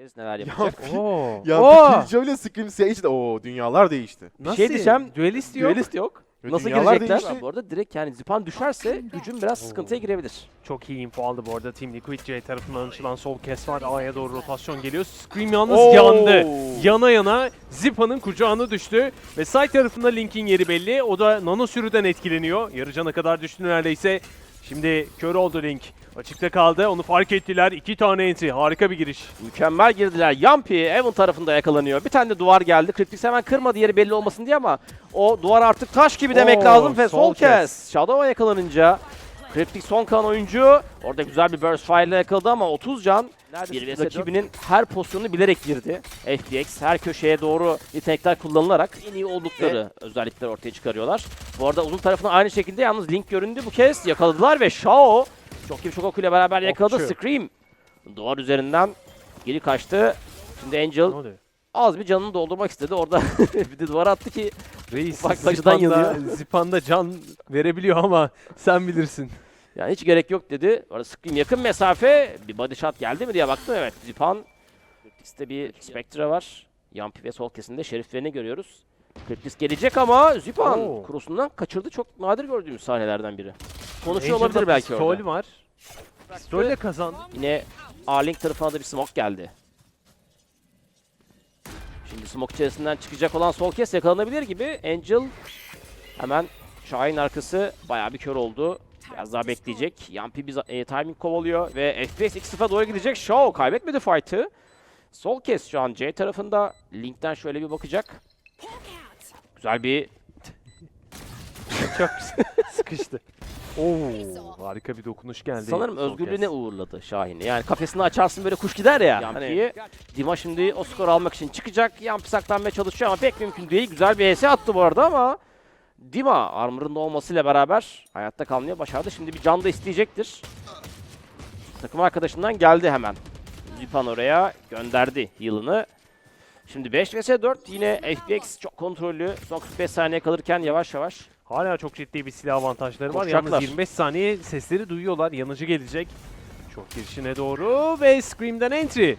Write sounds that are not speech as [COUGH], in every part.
Kez neler yapacak? Oo. Ya Oo! bir Killjoy ile Scream Sage de o dünyalar değişti. Bir şey diyeceğim. Duelist yok. Duelist yok. Ve Nasıl dünyalar girecekler? değişti. Bu arada direkt yani Zipan düşerse hücum biraz sıkıntıya girebilir. Çok iyi info aldı bu arada Team Liquid C tarafından açılan sol kes var. A'ya doğru rotasyon geliyor. Scream yalnız Oo! yandı. Yana yana Zipa'nın kucağına düştü. Ve side tarafında Link'in yeri belli. O da nano sürüden etkileniyor. Yarı cana kadar düştü neredeyse. Şimdi kör oldu Link. Açıkta kaldı. Onu fark ettiler. İki tane entry. Harika bir giriş. Mükemmel girdiler. Yampi Evan tarafında yakalanıyor. Bir tane de duvar geldi. Cryptix hemen kırmadı yeri belli olmasın diye ama o duvar artık taş gibi demek Oo, lazım ve sol kez. Shadow'a yakalanınca Cryptix son kalan oyuncu. Orada güzel bir burst fire ile yakaladı ama 30 can. Bir rakibinin her pozisyonunu bilerek girdi. FPX her köşeye doğru yetenekler kullanılarak en iyi oldukları özellikler ortaya çıkarıyorlar. Bu arada uzun tarafına aynı şekilde yalnız Link göründü bu kez. Yakaladılar ve Shao çok iyi Shogoku ile beraber yakaladı. Okçu. Scream duvar üzerinden geri kaçtı. Şimdi Angel az bir canını doldurmak istedi. Orada [LAUGHS] bir de duvara attı ki Reis Ufak Zipan'da, Zipan'da can verebiliyor ama sen bilirsin. Yani hiç gerek yok dedi. Orada Scream yakın mesafe. Bir body shot geldi mi diye baktım. Evet Zipan. Cryptix'te bir Spectre var. Yampi ve sol kesinde şeriflerini görüyoruz. Cryptix gelecek ama Zipan kurusundan kaçırdı. Çok nadir gördüğümüz sahnelerden biri. Konuşuyor Angel'da olabilir belki pistol orada. var. Pistolle kazandı. Yine A-Link tarafına da bir smoke geldi. Şimdi smoke içerisinden çıkacak olan sol kes yakalanabilir gibi. Angel hemen Şahin arkası bayağı bir kör oldu. Biraz daha bekleyecek. Yampi bir e, timing kovalıyor ve FPS 2-0 doğru gidecek. Shaw kaybetmedi fight'ı. Sol kes şu an C tarafında. Link'ten şöyle bir bakacak. Güzel bir Çok [LAUGHS] sıkıştı. Oo, harika bir dokunuş geldi. Sanırım sol özgürlüğüne kez. uğurladı Şahin'i. Yani kafesini açarsın böyle kuş gider ya. Yampi'yi. Dima şimdi o skoru almak için çıkacak. Yampi saklanmaya çalışıyor ama pek mümkün değil. Güzel bir ES attı bu arada ama Dima armor'ında olmasıyla beraber hayatta kalmayı başardı. Şimdi bir can da isteyecektir. Takım arkadaşından geldi hemen. Zipan oraya gönderdi heal'ını. Şimdi 5 vs 4 yine FPX çok kontrollü. Son 45 saniye kalırken yavaş yavaş Hala çok ciddi bir silah avantajları var. Koşacaklar. Yalnız 25 saniye sesleri duyuyorlar. Yanıcı gelecek. Çok girişine doğru ve Scream'den entry.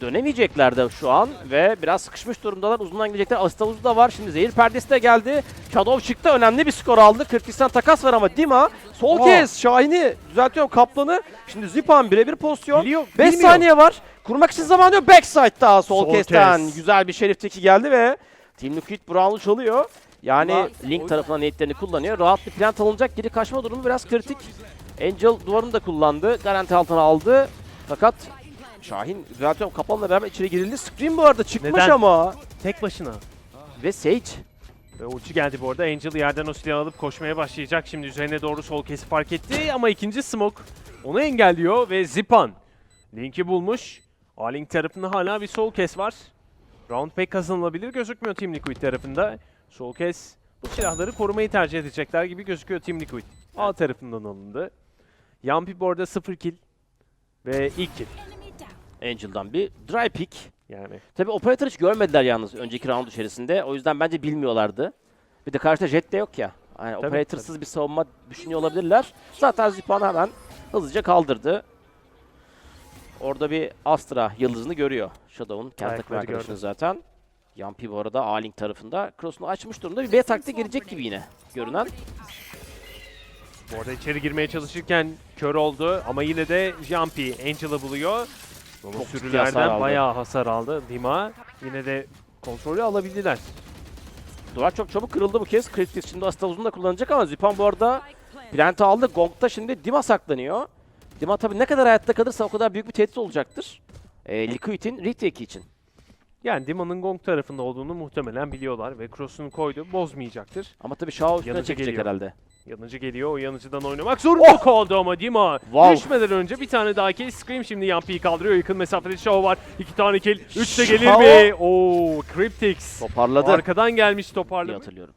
Dönemeyecekler de şu an ve biraz sıkışmış durumdalar. Uzundan gidecekler. Asitavuz da var. Şimdi zehir perdesi de geldi. Shadow çıktı. Önemli bir skor aldı. Kırgızistan takas var ama Dima sol Aa. kez Şahin'i düzeltiyorum Kaplan'ı. Şimdi Zipan birebir pozisyon. Biliyor, 5 bilmiyor. saniye var. Kurmak için zaman yok. Backside daha sol, Sol kezden. kez. Güzel bir şerif teki geldi ve Team Liquid Brown'u çalıyor. Yani Link tarafından niyetlerini kullanıyor. Rahat bir plant alınacak. Geri kaçma durumu biraz kritik. Angel duvarını da kullandı. Garanti altına aldı. Fakat Şahin düzeltiyorum Kaplan'la beraber içeri girildi. Scream bu arada çıkmış Neden? ama. Tek başına. Ve Sage. Ve ulti geldi bu arada. Angel yerden o silahı alıp koşmaya başlayacak. Şimdi üzerine doğru sol kesi fark etti ama ikinci smoke onu engelliyor ve Zipan Link'i bulmuş. A-Link tarafında hala bir sol kes var. Round pek kazanılabilir gözükmüyor Team Liquid tarafında. Sol kes bu silahları korumayı tercih edecekler gibi gözüküyor Team Liquid. A tarafından alındı. Yampi bu arada 0 kill ve ilk kill. Angel'dan bir dry pick. Yani Tabi operatör hiç görmediler yalnız önceki round içerisinde. O yüzden bence bilmiyorlardı. Bir de karşıda jet de yok ya. Yani Tabii, operatörsüz bir savunma düşünüyor olabilirler. Zaten Zipan hemen hızlıca kaldırdı. Orada bir Astra yıldızını görüyor. Shadow'un kendi takım arkadaşını zaten. Yampi bu arada A-Link tarafında. Cross'unu açmış durumda. Bir B taktiği gelecek gibi yine görünen. Bu arada içeri girmeye çalışırken kör oldu ama yine de Jumpy Angel'ı buluyor. Çok ciddi hasar sürülerden aldı. bayağı hasar aldı Dima. Yine de kontrolü alabildiler. Duvar çok çabuk kırıldı bu kez. Cryptis şimdi Asta uzun da kullanacak ama Zipan bu arada Plant'ı aldı. Gong'da şimdi Dima saklanıyor. Dima tabii ne kadar hayatta kalırsa o kadar büyük bir tehdit olacaktır. E, Liquid'in retake için. Yani Dima'nın Gong tarafında olduğunu muhtemelen biliyorlar ve cross'unu koydu. Bozmayacaktır. Ama tabii Shao üstüne Yanıcı çekecek geliyor. herhalde. Yanıcı geliyor. O yanıcıdan oynamak zorunda kaldı ama Dima. Wow. Düşmeden önce bir tane daha kill. Scream şimdi Yampy'yi kaldırıyor. Yakın mesafede Shaw var. İki tane kill. Üç de gelir mi? Oo, Cryptix. Toparladı. Arkadan gelmiş toparladı. hatırlıyorum.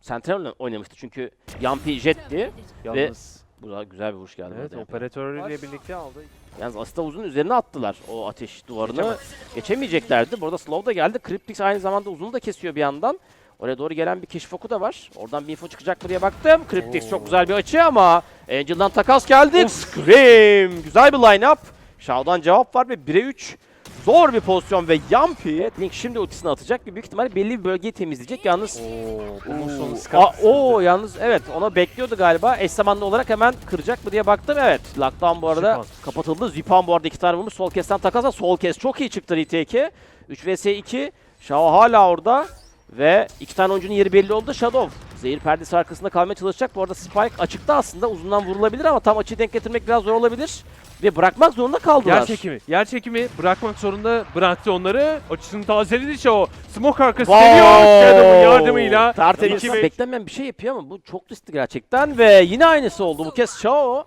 Sentinel oynamıştı çünkü Yampi jetti. Yalnız Bu da güzel bir vuruş geldi. evet, operatörüyle birlikte aldı. Yalnız Asta uzun üzerine attılar o ateş duvarını. Geçemez. Geçemeyeceklerdi. Burada slow da geldi. Cryptix aynı zamanda uzunu da kesiyor bir yandan. Oraya doğru gelen bir keşif oku da var. Oradan bir info çıkacak diye baktım. Cryptix Oo. çok güzel bir açı ama Angel'dan takas geldi. Scream! Güzel bir line-up. Shao'dan cevap var ve 1'e 3. Zor bir pozisyon ve Yampi. Evet, Link şimdi ultisini atacak ve büyük ihtimalle belli bir bölgeyi temizleyecek. Yalnız Oo, Aa, o yalnız evet ona bekliyordu galiba. Eş zamanlı olarak hemen kıracak mı diye baktım. Evet. Lockdown bu arada Zipan. kapatıldı. Zipan bu arada iki tane vurmuş. Sol kesten takasla. Sol kes çok iyi çıktı retake. 3 vs 2. Shao hala orada. Ve iki tane oyuncunun yeri belli oldu. Shadow. Zehir perdesi arkasında kalmaya çalışacak. Bu arada Spike açıkta aslında. Uzundan vurulabilir ama tam açıyı denk getirmek biraz zor olabilir. Ve bırakmak zorunda kaldılar. Yer çekimi. Yer çekimi bırakmak zorunda bıraktı onları. Açısını tazeledi Şao. Smoke arkası Wow! geliyor. Shadow'un yardımıyla. Tertemiz. Beklenmeyen bir şey yapıyor ama bu çok riskli gerçekten ve yine aynısı oldu bu kez Shao.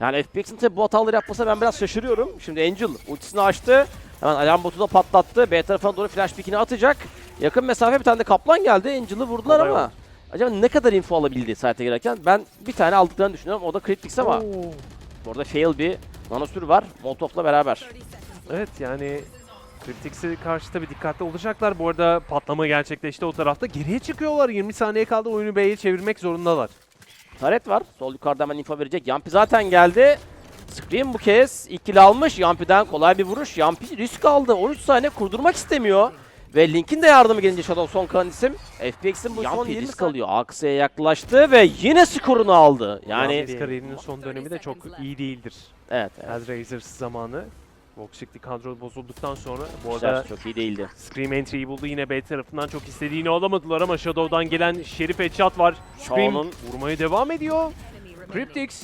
Yani FPX'in tabi bu hataları yapmasa ben biraz şaşırıyorum. Şimdi Angel ultisini açtı. Hemen alarm botu da patlattı. B tarafına doğru flash pickini atacak. Yakın mesafe bir tane de kaplan geldi. Angel'ı vurdular Kolay ama. oldu. Acaba ne kadar info alabildi site girerken? Ben bir tane aldıklarını düşünüyorum. O da Cryptix ama Oo. bu arada fail bir nanosür var. Molotov'la beraber. Evet yani Cryptix'e karşı tabii dikkatli olacaklar. Bu arada patlama gerçekleşti o tarafta. Geriye çıkıyorlar. 20 saniye kaldı. Oyunu B'ye çevirmek zorundalar. Taret var. Sol yukarıda hemen info verecek. Yampi zaten geldi. Scream bu kez ikili almış. Yampi'den kolay bir vuruş. Yampi risk aldı. 13 saniye kurdurmak istemiyor. Ve Link'in de yardımı gelince Shadow son kalan isim. FPX'in bu son 20 risk alıyor. Aksa'ya yaklaştı ve yine skorunu aldı. Yani Yalnız kariyerinin son dönemi de çok iyi değildir. evet, evet. Hellraisers zamanı. Voxic'li kadro bozulduktan sonra bu arada çok iyi değildi. Scream entry'yi buldu yine B tarafından çok istediğini alamadılar ama Shadow'dan gelen Şerif headshot var. Scream Shao'nun- vurmaya devam ediyor. Cryptix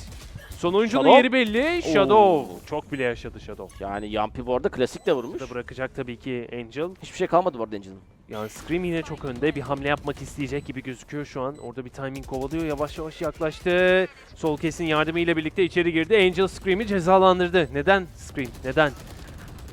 son oyuncunun Shadow. yeri belli. Shadow. Çok bile yaşadı Shadow. Yani Yampi bu arada klasik de vurmuş. Da bırakacak tabii ki Angel. Hiçbir şey kalmadı bu arada Angel'ın. Yani Scream yine çok önde. Bir hamle yapmak isteyecek gibi gözüküyor şu an. Orada bir timing kovalıyor. Yavaş yavaş yaklaştı. Sol kesin yardımıyla birlikte içeri girdi. Angel Scream'i cezalandırdı. Neden Scream? Neden?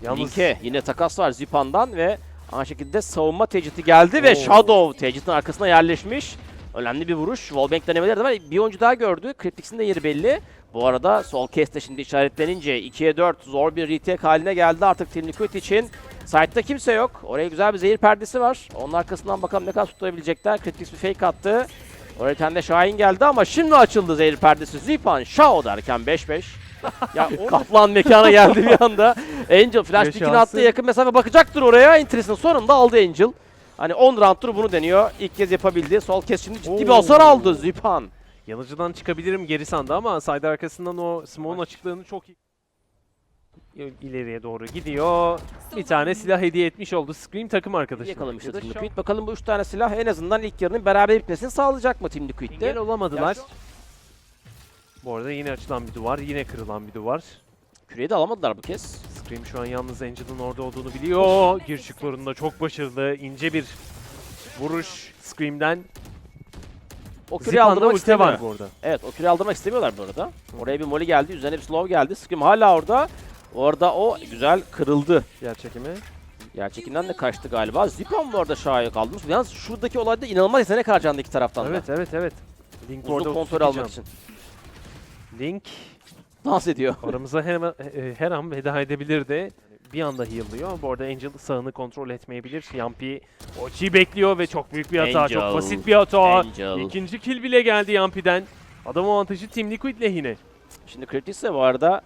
Yalnız Link'e yine takas var Zipan'dan ve aynı şekilde savunma tecidi geldi ve Oo. Shadow tecidin arkasına yerleşmiş. Önemli bir vuruş. Wallbang denemeleri de var. Bir oyuncu daha gördü. Cryptix'in de yeri belli. Bu arada sol keste şimdi işaretlenince 2'ye 4 zor bir retake haline geldi artık Team Liquid için. Side'da kimse yok. Oraya güzel bir zehir perdesi var. Onun arkasından bakalım ne kadar tutturabilecekler. Cryptix bir fake attı. Oraya bir tane Şahin geldi ama şimdi açıldı zehir perdesi. Zipan, Shao derken 5-5. [LAUGHS] ya kaplan mekana geldi bir anda. Angel flash pickini attı yakın mesafe bakacaktır oraya. Entry'sinin sonunda aldı Angel. Hani 10 round'tur bunu deniyor. İlk kez yapabildi. Sol kes şimdi ciddi bir Oo. hasar aldı Zipan. Yanıcıdan çıkabilirim geri sandı ama side arkasından o Smoke'un açıklığını çok iyi ileriye doğru gidiyor. Bir tane silah hediye etmiş oldu Scream takım arkadaşı. Yakalamıştı Team Liquid. Bakalım bu 3 tane silah en azından ilk yarının beraber bitmesini sağlayacak mı Team Liquid'de? Engel olamadılar. Bu arada yine açılan bir duvar, yine kırılan bir duvar. Küreyi de alamadılar bu kez. Scream şu an yalnız Angel'ın orada olduğunu biliyor. Gir çıklarında çok başarılı, ince bir vuruş Scream'den. O küreyi Zipan'da aldırmak ulti istemiyor. var bu arada. Evet o küreyi aldırmak istemiyorlar bu arada. Oraya bir molly geldi. Üzerine bir slow geldi. Scream hala orada. Orada o güzel kırıldı. Yer çekimi. Gerçekinden de kaçtı galiba. Zipan bu arada şahaya kalmış. Yalnız şuradaki olayda inanılmaz yetenek harcandı iki taraftan Evet, da. evet, evet. Link Uzun orada kontrol 32 almak için. Link Dans ediyor. aramıza her, e, her an veda edebilirdi. Bir anda heal'lıyor. Bu arada Angel sağını kontrol etmeyebilir. Yampi Ochi'yi bekliyor ve çok büyük bir hata. Angel. Çok basit bir hata. Angel. İkinci kill bile geldi Yampi'den. Adam avantajı Team Liquid lehine. Şimdi Curtis de bu arada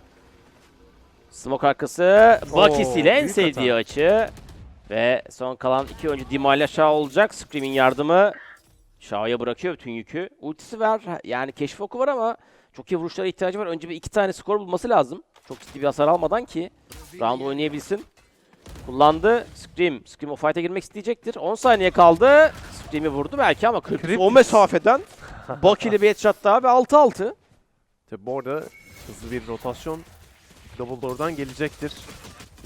smoke arkası Bakis ile en sevdiği açı. Ve son kalan iki oyuncu Dima ile Shao olacak. Scream'in yardımı Shao'ya bırakıyor bütün yükü. Ultisi var. Yani keşif oku var ama çok iyi vuruşlara ihtiyacı var. Önce bir iki tane skor bulması lazım. Çok ciddi bir hasar almadan ki round oynayabilsin. Kullandı. Scream. Scream o fight'a girmek isteyecektir. 10 saniye kaldı. Scream'i vurdu belki ama Cryptis. o mesafeden Bucky'li bir headshot daha ve 6-6. Tabi bu arada hızlı bir rotasyon Double Door'dan gelecektir.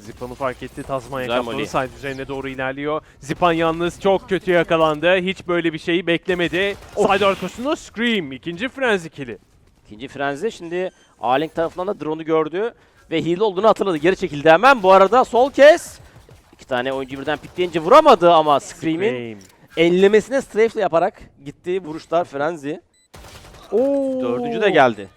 Zipan'ı fark etti. Tazmanya Güzel molly. side üzerine doğru ilerliyor. Zipan yalnız çok kötü yakalandı. Hiç böyle bir şeyi beklemedi. Side arkasında Scream. ikinci frenzy kill'i. İkinci frenzi şimdi A-Link tarafından da drone'u gördü ve hile olduğunu hatırladı. Geri çekildi hemen. Bu arada sol kes. İki tane oyuncu birden pikleyince vuramadı ama Scream'in Scream. enlemesine strafe'le yaparak gittiği vuruşlar frenzi. Dördüncü de geldi.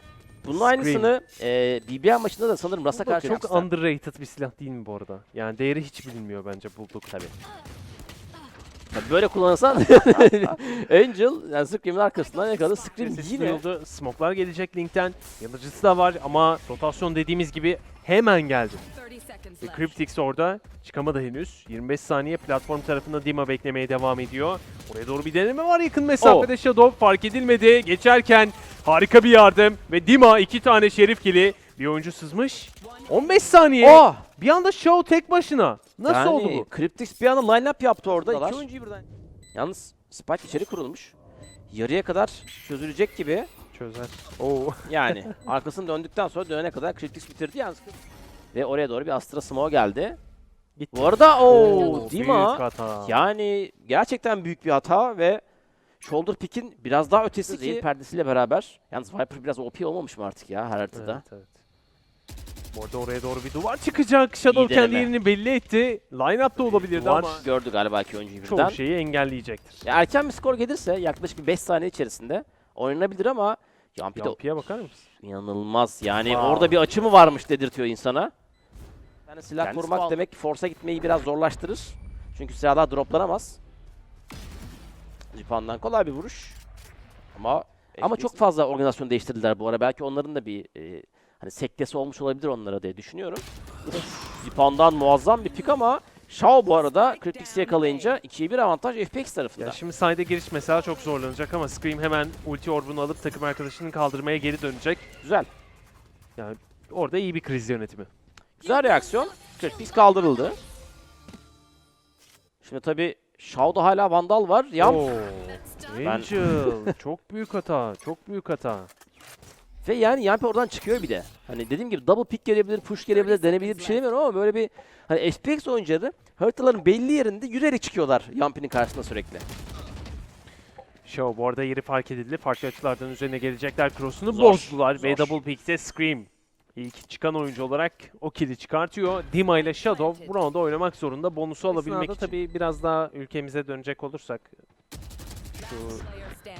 Bunun Scream. aynısını e, BBA maçında da sanırım Rasa karşı çok yapmışlar. underrated bir silah değil mi bu arada? Yani değeri hiç bilinmiyor bence bulduk tabi. Tabii böyle kullanırsan [LAUGHS] Angel yani Scream'in arkasından yakaladı. Scream Sesi yine duyuldu. Smoke'lar gelecek Link'ten. Yanıcısı da var ama rotasyon dediğimiz gibi hemen geldi. 30 seconds Ve. Cryptix orada çıkamadı henüz. 25 saniye platform tarafında Dima beklemeye devam ediyor. Oraya doğru bir deneme var yakın mesafede Shadow fark edilmedi. Geçerken harika bir yardım ve Dima iki tane şerif kili. Bir oyuncu sızmış. 15 saniye. Oh! Bir anda Shaw tek başına. Nasıl yani, oldu bu? Cryptix bir anda line-up yaptı orada. İki oyuncuyu birden. Yalnız Spike içeri kurulmuş. Yarıya kadar çözülecek gibi. Çözer. Oo. [LAUGHS] Yani arkasını döndükten sonra dönene kadar Cryptix bitirdi yalnız. Ve oraya doğru bir Astra Smoke geldi. Gitti. Bu arada o Oo, Dima yani gerçekten büyük bir hata ve Shoulder pick'in biraz daha ötesi ki perdesiyle beraber. Yalnız Viper biraz OP olmamış mı artık ya her haritada? Evet, evet. Bu arada oraya doğru bir duvar çıkacak. Shadow İyi kendi deneme. yerini belli etti. Line-up da olabilirdi Duvar ama gördü galiba iki oyuncuyu birden. çoğu şeyi engelleyecektir. Ya erken bir skor gelirse yaklaşık 5 saniye içerisinde oynanabilir ama Yampi de Yampi'ye bakar mısın? inanılmaz. Yani Wow. orada bir açı mı varmış dedirtiyor insana. Yani silah Kendisi vurmak bağlı. demek Force'a gitmeyi biraz zorlaştırır. Çünkü silahlar droplanamaz. Zipan'dan kolay bir vuruş. Ama ama çok fazla organizasyon değiştirdiler bu ara. Belki onların da bir e, hani sektesi olmuş olabilir onlara diye düşünüyorum. Uf, Zipan'dan muazzam bir pik ama Shao bu arada Cryptix'i yakalayınca 2'ye 1 avantaj FPX tarafında. Ya şimdi side'e giriş mesela çok zorlanacak ama Scream hemen ulti orbunu alıp takım arkadaşını kaldırmaya geri dönecek. Güzel. Orada iyi bir kriz yönetimi. Güzel reaksiyon. Cryptix kaldırıldı. Şimdi tabii Shao'da hala Vandal var. Yam Oo, Ben- Angel. çok büyük hata. Çok büyük hata. Ve yani Yampi oradan çıkıyor bir de. Hani dediğim gibi double pick gelebilir, push gelebilir, denebilir bir şey demiyorum ama böyle bir hani FPX oyuncuları haritaların belli yerinde yürüyerek çıkıyorlar Yampi'nin karşısına sürekli. Show bu arada yeri fark edildi. Farklı açılardan üzerine gelecekler. Cross'unu Zor, bozdular ve zor. double pick'te Scream. İlk çıkan oyuncu olarak o kill'i çıkartıyor. Dima ile Shadow bu roundda oynamak zorunda bonusu alabilmek için. tabii biraz daha ülkemize dönecek olursak şu.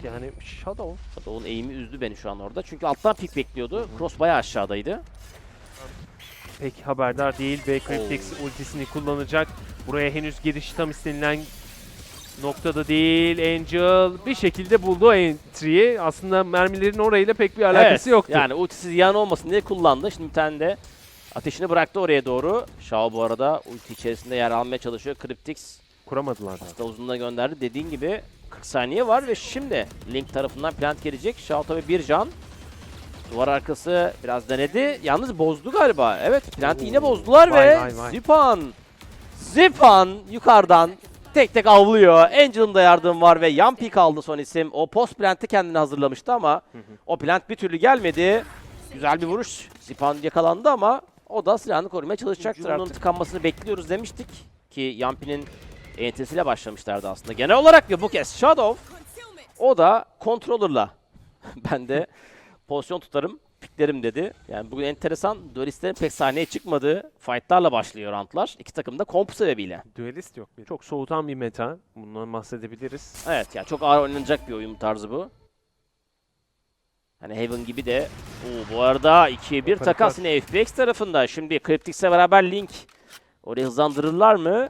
Yani Shadow Shadow'un eğimi üzdü beni şu an orada. Çünkü alttan pick bekliyordu. Cross bayağı aşağıdaydı. pek haberdar değil ve Cryptix ultisini kullanacak. Buraya henüz giriş tam istenilen noktada değil. Angel bir şekilde buldu entry'yi. Aslında mermilerin orayla pek bir alakası yoktu. Yani ultisi ziyan olmasın diye kullandı. Şimdi bir tane de ateşini bıraktı oraya doğru. Shao bu arada ulti içerisinde yer almaya çalışıyor. Cryptix Kuramadılar da. Hasta uzunluğuna gönderdi. Dediğin gibi 40 saniye var ve şimdi Link tarafından plant gelecek. Shao tabi bir can. Duvar arkası biraz denedi. Yalnız bozdu galiba. Evet planti yine bozdular Vay, ve vay, vay. Zipan. Zipan yukarıdan tek tek avlıyor. Angel'ın da yardım var ve Yampi kaldı son isim. O post plant'i kendini hazırlamıştı ama o plant bir türlü gelmedi. Güzel bir vuruş. Zipan yakalandı ama o da silahını korumaya çalışacaktır. Onun tıkanmasını bekliyoruz demiştik ki Yampi'nin ENT'siyle başlamışlardı aslında. Genel olarak ve bu kez Shadow o da controller'la [LAUGHS] ben de pozisyon tutarım, piklerim dedi. Yani bugün enteresan duelistlerin pek sahneye çıkmadığı fightlarla başlıyor roundlar. İki takım da komp sebebiyle. Duelist yok. Çok soğutan bir meta. Bundan bahsedebiliriz. Evet ya çok ağır oynanacak bir oyun tarzı bu. Hani Heaven gibi de Oo, bu arada 2'ye 1 Yukarı takas yine FPX tarafında. Şimdi Cryptix'le beraber Link. Orayı hızlandırırlar mı?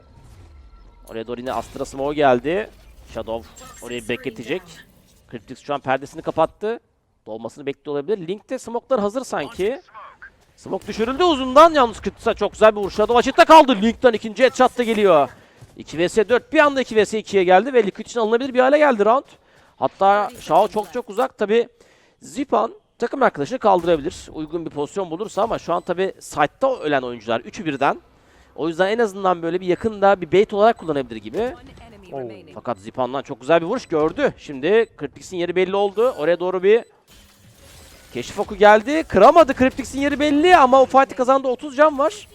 Oraya doğru yine Astra Smoke geldi. Shadow orayı bekletecek. Cryptix şu an perdesini kapattı. Dolmasını bekliyor olabilir. Link'te smoke'lar hazır sanki. Smoke düşürüldü uzundan. Yalnız Cryptix'e çok güzel bir vuruş. Shadow açıkta kaldı. Link'ten ikinci headshot da geliyor. 2 vs 4 bir anda 2 vs 2'ye geldi ve Liquid için alınabilir bir hale geldi round. Hatta Shao çok çok uzak tabi. Zipan takım arkadaşını kaldırabilir. Uygun bir pozisyon bulursa ama şu an tabi site'da ölen oyuncular. Üçü birden. O yüzden en azından böyle bir yakında bir bait olarak kullanabilir gibi. Oh. remaining. Fakat Zipan'dan çok güzel bir vuruş gördü. Şimdi Cryptix'in yeri belli oldu. Oraya doğru bir keşif oku geldi. Kıramadı Cryptix'in yeri belli ama o fight'i kazandı 30 can var.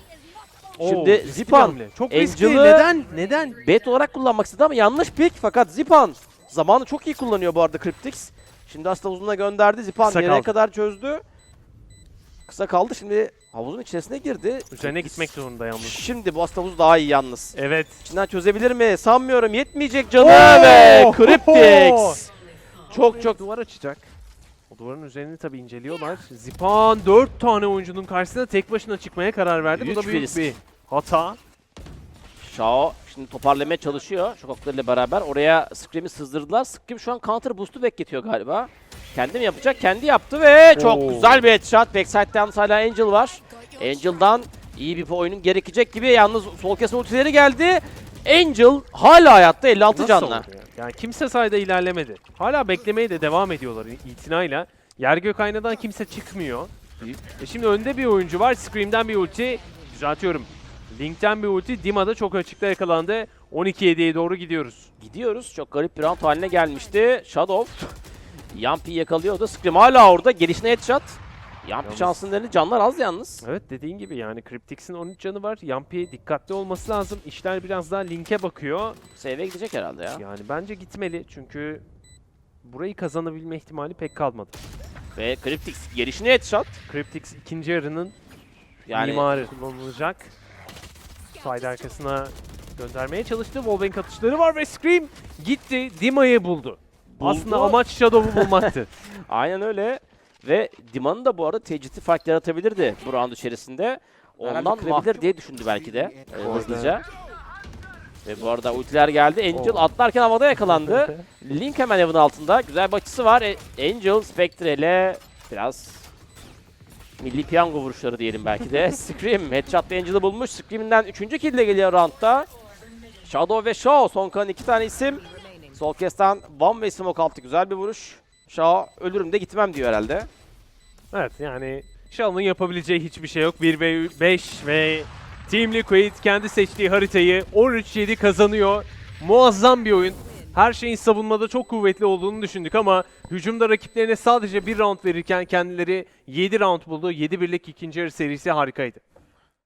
Şimdi riskli bir Zipan. Çok riskli. Neden? Neden? Bet olarak kullanmak istedi ama yanlış pick. Fakat Zipan zamanı çok iyi kullanıyor bu arada Cryptix. Şimdi aslında uzununa gönderdi. Zipan Kısa nereye kaldı. kadar çözdü. Kısa kaldı. Şimdi havuzun içerisine girdi. Üzerine gitmek zorunda yalnız. Şimdi bu aslında havuz daha iyi yalnız. Evet. İçinden çözebilir mi? Sanmıyorum. Yetmeyecek canı Oo! ve Cryptix. Çok çok duvar açacak. O duvarın üzerini tabii inceliyorlar. Zipan 4 tane oyuncunun karşısına tek başına çıkmaya karar verdi. Bu da büyük risk. bir hata. Shao şimdi toparlamaya çalışıyor şokoklarıyla beraber. Oraya Scream'i sızdırdılar. Scream şu an counter boost'u bekletiyor galiba. Kendi mi yapacak? Kendi yaptı ve çok Oo. güzel bir headshot. Backside'den hala Angel var. Angel'dan iyi bir oyunun gerekecek gibi. Yalnız sol kes ultileri geldi. Angel hala hayatta 56 Nasıl oldu ya? Yani kimse sayda ilerlemedi. Hala beklemeye de devam ediyorlar itinayla. Yer gök aynadan kimse çıkmıyor. E şimdi önde bir oyuncu var. Scream'den bir ulti. Düzeltiyorum. Link'ten bir ulti. Dima da çok açıkta yakalandı. 12-7'ye doğru gidiyoruz. Gidiyoruz. Çok garip bir round haline gelmişti. Shadow Yampi yakalıyordu. Scream hala orada. Gelişine headshot. Yampi Yalnız- şansının elinde canlar az yalnız. Evet dediğin gibi yani Cryptix'in 13 canı var. Yampi dikkatli olması lazım. İşler biraz daha Link'e bakıyor. Save'e gidecek herhalde ya. Yani bence gitmeli çünkü burayı kazanabilme ihtimali pek kalmadı. Ve Cryptix gelişine headshot. Cryptix ikinci yarının Yani mimarı kullanılacak. Side arkasına göndermeye çalıştı. Wallbang atışları var ve Scream gitti. Dima'yı buldu. Buldu. Aslında amaç Shadow'u bulmaktı. [LAUGHS] aynen öyle. Ve Dima'nın da bu arada tecrüti fark yaratabilirdi bu round içerisinde. Ondan kırabilir diye düşündü belki de e, hızlıca. Ve bu arada ultiler geldi. Angel Oh. atlarken havada yakalandı. [LAUGHS] Link hemen evin altında. Güzel bir açısı var. E, Angel Spectre ile biraz milli piyango vuruşları diyelim belki de. [LAUGHS] Scream headshot'la Angel'ı bulmuş. Scream'inden 3. kill ile geliyor roundda. Shadow ve Shaw son kalan iki tane isim. Sol kesten One Way Smoke altı güzel bir vuruş. Shaw ölürüm de gitmem diyor herhalde. evet yani Shadow'un yapabileceği hiçbir şey yok. 1 ve 5 ve Team Liquid kendi seçtiği haritayı 13-7 kazanıyor. Muazzam bir oyun. Her şeyin savunmada çok kuvvetli olduğunu düşündük ama hücumda rakiplerine sadece bir round verirken kendileri 7 round buldu. 7 birlik ikinci yarı serisi harikaydı.